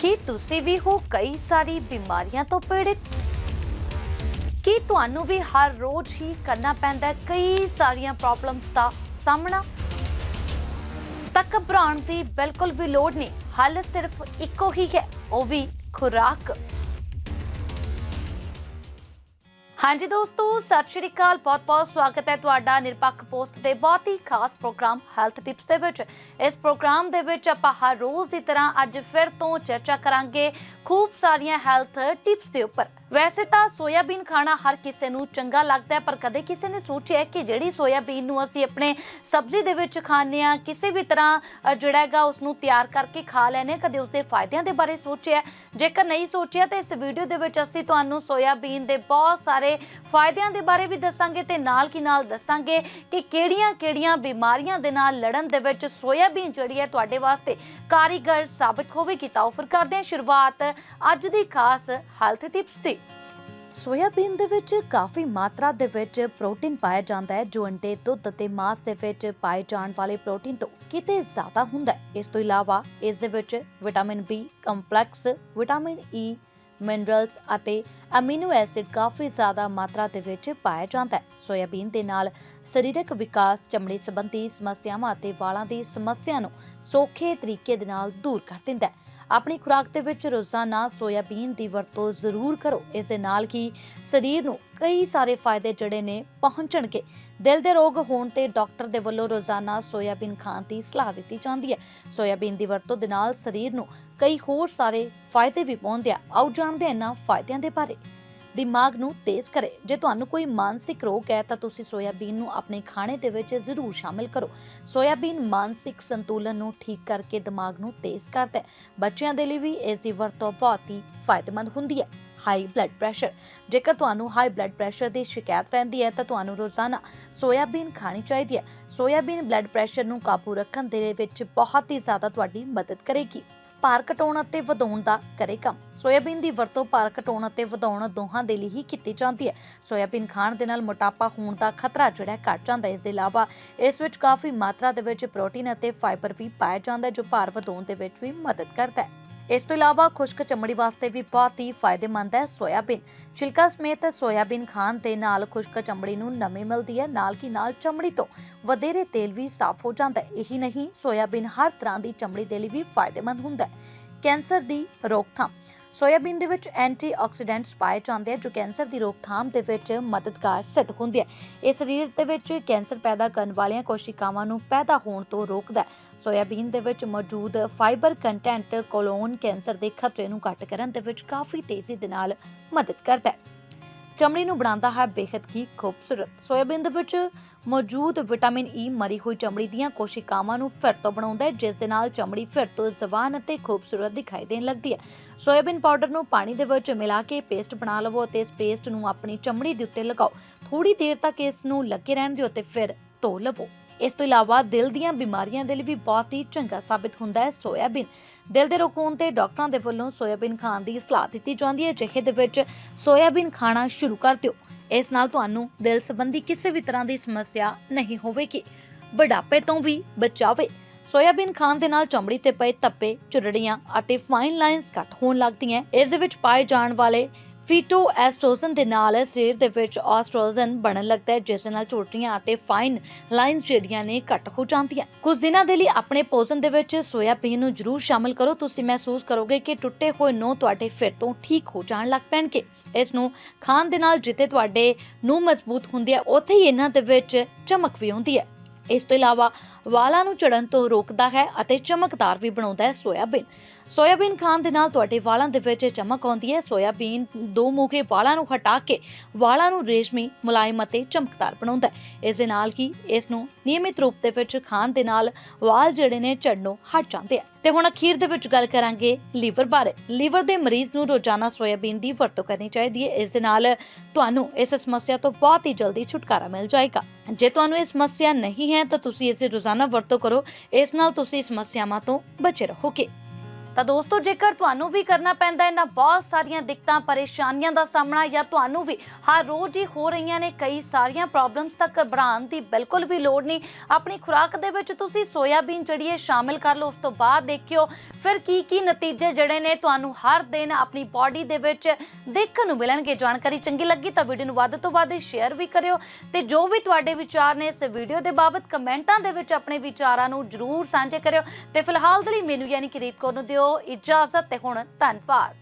ਕੀ ਤੁਸੀਂ ਵੀ ਹੋ ਕਈ ਸਾਰੀ ਬਿਮਾਰੀਆਂ ਤੋਂ ਪੀੜਿਤ? ਕੀ ਤੁਹਾਨੂੰ ਵੀ ਹਰ ਰੋਜ਼ ਹੀ ਕਰਨਾ ਪੈਂਦਾ ਹੈ ਕਈ ਸਾਰੀਆਂ ਪ੍ਰੋਬਲਮਸ ਦਾ ਸਾਹਮਣਾ? ਤਾਂ ਘਬਰਾਉਣ ਦੀ ਬਿਲਕੁਲ ਵੀ ਲੋੜ ਨਹੀਂ, ਹੱਲ ਸਿਰਫ ਇੱਕੋ ਹੀ ਹੈ, ਉਹ ਵੀ ਖੁਰਾਕ। ਹਾਂਜੀ ਦੋਸਤੋ, ਸਤਿ ਸ਼੍ਰੀ ਅਕਾਲ। ਬਹੁਤ-ਬਹੁਤ ਸਵਾਗਤ ਹੈ ਤੁਹਾਡਾ ਨਿਰਪੱਖ ਪੋਸਟ ਦੇ ਬਹੁਤ ਹੀ ਖਾਸ ਪ੍ਰੋਗਰਾਮ ਹੈਲਥ ਟਿਪਸ ਦੇ ਵਿੱਚ। ਇਸ ਪ੍ਰੋਗਰਾਮ ਦੇ ਵਿੱਚ ਆਪਾਂ ਹਰ ਰੋਜ਼ ਦੀ ਤਰ੍ਹਾਂ ਅੱਜ ਫਿਰ ਤੋਂ ਚਰਚਾ ਕਰਾਂਗੇ ਖੂਬ ਸਾਰੀਆਂ ਹੈਲਥ ਟਿਪਸ ਦੇ ਉੱਪਰ। ਵੈਸੇ ਤਾਂ ਸੋਇਆਬੀਨ ਖਾਣਾ ਹਰ ਕਿਸੇ ਨੂੰ ਚੰਗਾ ਲੱਗਦਾ ਹੈ, ਪਰ ਕਦੇ ਕਿਸੇ ਨੇ ਸੋਚਿਆ ਕਿ ਜਿਹੜੀ ਸੋਇਆਬੀਨ ਨੂੰ ਅਸੀਂ ਆਪਣੇ ਸਬਜ਼ੀ ਦੇ ਵਿੱਚ ਖਾਂਦੇ ਆ ਕਿਸੇ ਵੀ ਤਰ੍ਹਾਂ ਜਿਹੜਾ ਹੈਗਾ ਉਸ ਨੂੰ ਤਿਆਰ ਕਰਕੇ ਖਾ ਲੈਨੇ ਕਦੇ ਉਸ ਦੇ ਫਾਇਦਿਆਂ ਦੇ ਬਾਰੇ ਸੋਚਿਆ ਜੇਕਰ ਨਹੀਂ ਸੋਚਿਆ, ਤਾਂ ਇਸ ਵੀਡੀਓ ਦੇ ਵਿੱਚ ਅਸੀਂ ਤੁਹਾਨੂੰ ਸੋਇਆਬੀਨ ਦੇ ਬਹੁਤ ਸਾਰੇ ਫਾਇਦਿਆਂ ਦੇ ਬਾਰੇ ਵੀ ਦੱਸਾਂਗੇ ਤੇ ਨਾਲ ਕੀ ਨਾਲ ਦੱਸਾਂਗੇ ਕਿ ਕਿਹੜੀਆਂ-ਕਿਹੜੀਆਂ ਬਿਮਾਰੀਆਂ ਦੇ ਨਾਲ ਲੜਨ ਦੇ ਵਿੱਚ ਸੋਇਆਬੀਨ ਜਿਹੜੀ ਹੈ ਤੁਹਾਡੇ ਵਾਸਤੇ ਕਾਰੀਗਰ ਸਾਬਤ ਹੋਵੇਗੀ। ਤਾਂ ਉਹ ਕਰਦੇ ਹਾਂ ਸ਼ੁਰੂਆਤ ਅੱਜ ਦੀ ਖਾਸ ਹੈਲਥ ਟਿਪਸ ਦੀ ਸੋਇਆਬੀਨ ਦੇ ਵਿੱਚ ਕਾਫੀ ਮਾਤਰਾ ਦੇ ਵਿੱਚ ਪ੍ਰੋਟੀਨ ਪਾਇਆ ਜਾਂਦਾ ਹੈ, ਜੋ ਅੰਡੇ, ਦੁੱਧ ਅਤੇ ਮਾਸ ਦੇ ਵਿੱਚ ਪਾਏ ਜਾਣ ਵਾਲੇ ਪ੍ਰੋਟੀਨ ਤੋਂ ਕਿਤੇ ਜ਼ਿਆਦਾ ਹੁੰਦਾ ਹੈ। ਇਸ ਤੋਂ ਇਲਾਵਾ ਇਸ ਦੇ ਵਿੱਚ vitamin B complex, vitamin E minerals ਅਤੇ ਅਮੀਨੋ ਐਸਿਡ ਕਾਫੀ ਜ਼ਿਆਦਾ ਮਾਤਰਾ ਦੇ ਵਿੱਚ ਪਾਇਆ ਜਾਂਦਾ ਹੈ। ਸੋਇਆਬੀਨ ਦੇ ਨਾਲ ਸਰੀਰਕ ਵਿਕਾਸ, ਚਮੜੀ ਸੰਬੰਧੀ ਸਮੱਸਿਆਵਾਂ ਅਤੇ ਵਾਲਾਂ ਦੀ ਸਮੱਸਿਆ ਨੂੰ ਸੌਖੇ ਤਰੀਕੇ ਦੇ ਨਾਲ ਦੂਰ ਕਰ ਦਿੰਦਾ ਹੈ। ਆਪਣੀ ਖੁਰਾਕ ਦੇ ਵਿੱਚ ਰੋਜ਼ਾਨਾ ਸੋਇਆਬੀਨ ਦੀ ਵਰਤੋਂ ਜ਼ਰੂਰ ਕਰੋ। ਇਸ ਦੇ ਨਾਲ ਹੀ ਸਰੀਰ ਨੂੰ ਕਈ ਸਾਰੇ ਫਾਇਦੇ ਜਿਹੜੇ ਨੇ ਪਹੁੰਚਣਗੇ। ਦਿਲ ਦੇ ਰੋਗ ਹੋਣ ਤੇ ਡਾਕਟਰ ਦੇ ਵੱਲੋਂ ਰੋਜ਼ਾਨਾ ਸੋਇਆਬੀਨ ਖਾਣ ਦੀ ਸਲਾਹ ਦਿੱਤੀ ਜਾਂਦੀ ਹੈ। ਸੋਇਆਬੀਨ ਦੀ ਵਰਤੋਂ ਦੇ ਨਾਲ ਸਰੀਰ ਨੂੰ ਕਈ ਹੋਰ ਸਾਰੇ ਫਾਇਦੇ ਵੀ ਪਹੁੰਚਦੇ ਆ। ਆਓ ਜਾਣਦੇ ਹਾਂ ਇਹਨਾਂ ਫਾਇਦਿਆਂ ਦੇ ਬਾਰੇ। ਦਿਮਾਗ ਨੂੰ ਤੇਜ਼ ਕਰੇ। ਜੇ ਤੁਹਾਨੂੰ ਕੋਈ ਮਾਨਸਿਕ ਰੋਗ ਹੈ, ਤਾਂ ਤੁਸੀਂ ਸੋਇਆਬੀਨ ਨੂੰ ਆਪਣੇ ਖਾਣੇ ਦੇ ਵਿੱਚ ਜ਼ਰੂਰ ਸ਼ਾਮਿਲ ਕਰੋ। ਸੋਇਆਬੀਨ ਮਾਨਸਿਕ ਸੰਤੁਲਨ ਨੂੰ ਠੀਕ ਕਰਕੇ ਦਿਮਾਗ ਨੂੰ ਤੇਜ਼ ਕਰਦਾ ਹੈ। ਬੱਚਿਆਂ ਦੇ ਲਈ ਵੀ ਇਸ ਦੀ ਵਰਤੋਂ ਬਹੁਤ ਹੀ ਫਾਇਦੇਮੰਦ ਹੁੰਦੀ ਹੈ। ਹਾਈ ਬਲੱਡ ਪ੍ਰੈਸ਼ਰ ਜੇਕਰ ਤੁਹਾਨੂੰ ਹਾਈ ਬਲੱਡ ਪ੍ਰੈਸ਼ਰ ਦੀ ਸ਼ਿਕਾਇਤ ਰਹਿੰਦੀ ਹੈ, ਤਾਂ ਤੁਹਾਨੂੰ ਰੋਜ਼ਾਨਾ ਸੋਇਆਬੀਨ ਖਾਣੀ ਚਾਹੀਦੀ ਹੈ। ਸੋਇਆਬੀਨ ਬਲੱਡ ਪ੍ਰੈਸ਼ਰ ਨੂੰ ਕਾਬੂ ਰੱਖਣ ਦੇ ਵਿੱਚ ਬਹੁਤ ਹੀ ਜ਼ਿਆਦਾ ਤੁਹਾਡੀ ਮਦਦ ਕਰੇਗੀ। ਭਾਰ ਘਟਾਉਣ ਅਤੇ ਵਧਾਉਣ ਦਾ ਕਰੇ ਕੰਮ। ਸੋਇਆਬੀਨ ਦੀ ਵਰਤੋਂ ਭਾਰ ਘਟਾਉਣ ਅਤੇ ਵਧਾਉਣ ਦੋਹਾਂ ਦੇ ਲਈ ਹੀ ਕੀਤੀ ਜਾਂਦੀ ਹੈ। ਸੋਇਆਬੀਨ ਖਾਣ ਦੇ ਨਾਲ ਮੋਟਾਪਾ ਹੋਣ ਦਾ ਖਤਰਾ ਜਿਹੜਾ ਹੈ ਘਟ ਜਾਂਦਾ ਹੈ। ਇਸ ਦੇ ਇਲਾਵਾ ਇਸ ਵਿੱਚ ਕਾਫੀ ਮਾਤਰਾ ਦੇ ਵਿੱਚ ਪ੍ਰੋਟੀਨ ਅਤੇ ਫਾਈਬਰ ਵੀ ਪਾਇਆ ਜਾਂਦਾ ਹੈ, ਜੋ ਭਾਰ ਵਧਾਉਣ ਦੇ ਵਿੱਚ ਵੀ ਮਦਦ ਕਰਦਾ ਹੈ। ਇਸ ਤੋਂ ਇਲਾਵਾ ਖੁਸ਼ਕ ਚਮੜੀ ਵਾਸਤੇ ਵੀ ਬਹੁਤ ਹੀ ਫਾਇਦੇਮੰਦ ਹੈ ਸੋਇਆਬੀਨ। ਛਿਲਕਾ ਸਮੇਤ ਸੋਇਆਬੀਨ ਖਾਣ ਦੇ ਨਾਲ ਖੁਸ਼ਕ ਚਮੜੀ ਨੂੰ ਨਮੀ ਮਿਲਦੀ ਹੈ, ਨਾਲ ਕੀ ਨਾਲ ਚਮੜੀ ਤੋਂ ਵਧੇਰੇ ਤੇਲ ਵੀ ਸਾਫ਼ ਹੋ ਜਾਂਦਾ ਹੈ। ਇਹੀ ਨਹੀਂ, ਸੋਇਆਬੀਨ ਹਰ ਤਰ੍ਹਾਂ ਦੀ ਚਮੜੀ ਦੇ ਲਈ ਵੀ ਫਾਇਦੇਮੰਦ ਹੁੰਦਾ ਹੈ। ਕੈਂਸਰ ਦੀ ਰੋਕਥਾਮ। ਸੋਇਆਬੀਨ ਦੇ ਵਿੱਚ ਐਂਟੀਆਕਸੀਡੈਂਟਸ ਪਾਏ ਜਾਂਦੇ ਆ, ਜੋ ਕੈਂਸਰ ਦੀ ਰੋਕਥਾਮ ਦੇ ਵਿੱਚ ਮਦਦਗਾਰ ਸਿੱਧ ਹੁੰਦੇ ਆ। ਇਹ ਸਰੀਰ ਦੇ ਵਿੱਚ ਕੈਂਸਰ ਪੈਦਾ ਕਰਨ ਵਾਲੀਆਂ ਕੋਸ਼ਿਕਾਵਾਂ ਨੂੰ ਪੈਦਾ ਹੋਣ ਤੋਂ ਰੋਕਦਾ ਹੈ। ਸੋਇਆਬੀਨ ਦੇ ਵਿੱਚ ਮੌਜੂਦ ਫਾਈਬਰ ਕੰਟੈਂਟ ਕੋਲੋਨ ਕੈਂਸਰ ਦੇ ਖਤਰੇ ਨੂੰ ਘੱਟ ਕਰਨ ਦੇ ਵਿੱਚ ਕਾਫੀ ਤੇਜ਼ੀ ਦੇ ਨਾਲ ਮਦਦ ਕਰਦਾ ਹੈ। ਚਮੜੀ ਨੂੰ ਬਣਾਉਂਦਾ ਹੈ ਬੇहद ਹੀ ਖੂਬਸੂਰਤ। ਸੋਇਆਬੀਨ ਦੇ ਵਿੱਚ ਮੌਜੂਦ ਵਿਟਾਮਿਨ ਈ ਮਰੀ ਹੋਈ ਚਮੜੀ ਦੀਆਂ ਕੋਸ਼ਿਕਾਵਾਂ ਨੂੰ ਫਿਰ ਤੋਂ ਬਣਾਉਂਦਾ ਹੈ, ਜਿਸ ਦੇ ਨਾਲ ਚਮੜੀ ਫਿਰ ਤੋਂ ਜਵਾਨ ਅਤੇ ਖੂਬਸੂਰਤ ਦਿਖਾਈ ਦੇਣ ਲੱਗਦੀ ਹੈ। ਸੋਇਆਬੀਨ ਪਾਊਡਰ ਨੂੰ ਪਾਣੀ ਦੇ ਵਿੱਚ ਮਿਲਾ ਕੇ ਪੇਸਟ ਬਣਾ ਲਵੋ ਅਤੇ ਇਸ ਪੇਸਟ ਨੂੰ ਆਪਣੀ ਚਮੜੀ ਦੇ ਉੱਤੇ ਲਗਾਓ। ਥੋੜੀ ਦੇਰ ਤੱਕ ਇਸ ਨੂੰ ਲੱਗੇ ਰਹਿਣ ਦਿਓ ਤੇ ਫਿਰ ਧੋ ਲਵੋ। ਇਸ ਤੋਂ ਇਲਾਵਾ ਦਿਲ ਦੀਆਂ ਬਿਮਾਰੀਆਂ ਦੇ ਲਈ ਵੀ ਬਹੁਤ ਹੀ ਚੰਗਾ ਸਾਬਿਤ ਹੁੰਦਾ ਹੈ ਸੋਇਆਬੀਨ। ਦਿਲ ਦੇ ਰੋਗ ਹੋਣ ਤੇ ਡਾਕਟਰਾਂ ਦੇ ਵੱਲੋਂ ਸੋਇਆਬੀਨ ਖਾਣ ਦੀ ਸਲਾਹ ਦਿੱਤੀ ਜਾਂਦੀ ਹੈ ਜਿਹੇ ਦੇ ਵਿੱਚ ਸੋਇਆਬੀਨ ਖਾਣਾ ਸ਼ੁਰੂ ਕਰ ਦਿਓ। ਇਸ ਨਾਲ ਤੁਹਾਨੂੰ ਦਿਲ ਸੰਬੰਧੀ ਕਿਸੇ ਵੀ ਤਰ੍ਹਾਂ ਦੀ ਸਮੱਸਿਆ ਨਹੀਂ ਹੋਵੇਗੀ। ਬੁਢਾਪੇ ਤੋਂ ਵੀ ਬਚਾਵੇ। ਸੋਇਆਬੀਨ ਖਾਣ ਦੇ ਨਾਲ ਚਮੜੀ ਤੇ ਪਏ ਧੱਪੇ ਝੁਰੜੀਆਂ ਅਤੇ ਫਾਈਨ ਲਾਈਨਸ ਘੱਟ ਹੋਣ ਲੱਗਦੀਆਂ। ਇਸ ਦੇ ਵਿੱਚ ਪਾਏ ਜਾਣ ਵਾਲੇ ਫੀਟੋ ਐਸਟ੍ਰੋਜਨ ਦੇ ਨਾਲ ਸਰੀਰ ਦੇ ਵਿੱਚ ਆਸਟ੍ਰੋਜਨ ਬਣਨ ਲੱਗਦਾ ਹੈ, ਜਿਸ ਨਾਲ ਝੁਰੜੀਆਂ ਅਤੇ ਫਾਈਨ ਲਾਈਨਸ ਜਿਹੜੀਆਂ ਨੇ ਘੱਟ ਹੋ ਜਾਂਦੀਆਂ। ਕੁਝ ਦਿਨਾਂ ਦੇ ਲਈ ਆਪਣੇ ਭੋਜਨ ਦੇ ਵਿੱਚ ਸੋਇਆਬੀਨ ਨੂੰ ਜ਼ਰੂਰ ਸ਼ਾਮਿਲ ਕਰੋ। ਤੁਸੀਂ ਮਹਿਸੂਸ ਕਰੋਗੇ ਕਿ ਟੁੱਟੇ ਹੋਏ ਨੋਹ ਤੁਹਾਡੇ ਫਿਰ ਤੋਂ ਠੀਕ ਹੋ ਜਾਣ ਲੱਗ ਪੈਣਗੇ। ਇਸ ਨੂੰ ਖਾਣ ਦੇ ਨਾਲ ਜਿੱਤੇ ਤੁਹਾਡੇ ਨੂੰ ਮਜ਼ਬੂਤ ਹੁੰਦੀ ਹੈ ਉੱਥੇ ਹੀ ਇਹਨਾਂ ਦੇ ਵਿੱਚ ਚਮਕ ਵੀ ਹੁੰਦੀ ਹੈ। ਇਸ ਤੋਂ ਇਲਾਵਾ ਵਾਲਾਂ ਨੂੰ ਝੜਨ ਤੋਂ ਰੋਕਦਾ ਹੈ ਅਤੇ ਚਮਕਦਾਰ ਵੀ ਬਣਾਉਂਦਾ ਹੈ ਸੋਇਆਬੀਨ। ਸੋਇਆਬੀਨ ਖਾਣ ਦੇ ਨਾਲ ਤੁਹਾਡੇ ਵਾਲਾਂ ਦੇ ਵਿੱਚ ਚਮਕ ਆਉਂਦੀ ਹੈ। ਸੋਇਆਬੀਨ ਦੋ ਮੂੰਗੇ ਵਾਲਾਂ ਨੂੰ ਹਟਾ ਕੇ ਵਾਲਾਂ ਨੂੰ ਰੇਸ਼ਮੀ, ਮੁਲਾਇਮ ਅਤੇ ਚਮਕਦਾਰ ਬਣਾਉਂਦਾ ਹੈ। ਇਸ ਦੇ ਨਾਲ ਹੀ ਇਸ ਨੂੰ ਨਿਯਮਿਤ ਰੂਪ ਦੇ ਵਿੱਚ ਖਾਣ ਦੇ ਨਾਲ ਵਾਲ ਜਿਹੜੇ ਨੇ ਝੜਨੋਂ ਹਟ ਜਾਂਦੇ ਆ। ਤੇ ਹੁਣ ਅਖੀਰ ਦੇ ਵਿੱਚ ਗੱਲ ਕਰਾਂਗੇ ਲੀਵਰ ਬਾਰੇ। ਲੀਵਰ ਦੇ ਮਰੀਜ਼ ਨੂੰ ਰੋਜ਼ਾਨਾ ਸੋਇਆਬੀਨ ਦੀ ਵਰਤੋਂ ਕਰਨੀ ਚਾਹੀਦੀ ਹੈ। ਇਸ ਦੇ ਨਾਲ ਤੁਹਾਨੂੰ ਇਸ ਸਮੱਸਿਆ ਤੋਂ ਬਹੁਤ ਹੀ ਜਲਦੀ ਛੁਟਕਾਰਾ ਮਿਲ ਜਾਏਗਾ। ਜੇ ਤੁਹਾਨੂੰ ਇਹ ਸਮੱਸਿਆ ਨਹੀਂ ਹੈ ਤਾਂ ਤੁਸੀਂ ਇਸ ਦੀ ਰੋਜ਼ਾਨਾ ਵਰਤੋਂ ਕਰੋ। ਇਸ ਨਾਲ ਤੁਸੀਂ ਸਮੱਸਿਆਵਾਂ ਤੋਂ ਬਚੇ ਰਹੋਗੇ। ਤਾਂ ਦੋਸਤੋ, ਜੇਕਰ ਤੁਹਾਨੂੰ ਵੀ ਕਰਨਾ ਪੈਂਦਾ ਇਹਨਾਂ ਬਹੁਤ ਸਾਰੀਆਂ ਦਿੱਕਤਾਂ, ਪਰੇਸ਼ਾਨੀਆਂ ਦਾ ਸਾਹਮਣਾ ਜਾਂ ਤੁਹਾਨੂੰ ਵੀ ਹਰ ਰੋਜ਼ ਹੀ ਹੋ ਰਹੀਆਂ ਨੇ ਕਈ ਸਾਰੀਆਂ ਪ੍ਰੋਬਲਮਸ ਤੱਕ ਘਬਰਾਉਣ ਦੀ ਬਿਲਕੁਲ ਵੀ ਲੋੜ ਨਹੀਂ। ਆਪਣੀ ਖੁਰਾਕ ਦੇ ਵਿੱਚ ਤੁਸੀਂ ਸੋਇਆਬੀਨ ਜਿਹੜੀ ਹੈ, ਸ਼ਾਮਿਲ ਕਰ ਲਓ, ਉਸ ਤੋਂ ਬਾਅਦ ਦੇਖਿਓ, ਫਿਰ ਕੀ ਕੀ ਨਤੀਜੇ ਜਿਹੜੇ ਨੇ ਤੁਹਾਨੂੰ ਹਰ ਦਿਨ ਆਪਣੀ ਬਾਡੀ ਦੇ ਵਿੱਚ ਦੇਖਣ ਨੂੰ ਮਿਲਣਗੇ। ਜਾਣਕਾਰੀ ਚੰਗੀ ਲੱਗੀ ਤਾਂ ਵੀਡੀਓ ਨੂੰ ਵੱਧ ਤੋਂ ਵੱਧ ਸ਼ੇਅਰ ਵੀ ਕਰਿਓ ਤੇ ਜੋ ਵੀ ਤੁਹਾਡੇ ਵਿਚਾਰ ਨੇ ਇਸ ਵੀਡੀਓ ਦੇ ਬਾਬਤ ਕਮੈਂਟਾਂ ਦੇ ਵਿੱਚ ਆਪਣੇ ਵਿਚਾਰਾਂ ਨੂੰ ਜਰੂਰ ਸਾਂਝੇ ਕਰਿਓ। ਤੇ ਫਿਲਹਾਲ ਦੇ ਲਈ ਮੈਨੂੰ ਯਾਨੀ ਕਿ ਰੀਤ ਕੌਰ ਨੂੰ ਦਿਓ ਦਿਓ ਇਜਾਜ਼ਤ ਤੇ ਹੁਣ ਧੰਨਵਾਦ।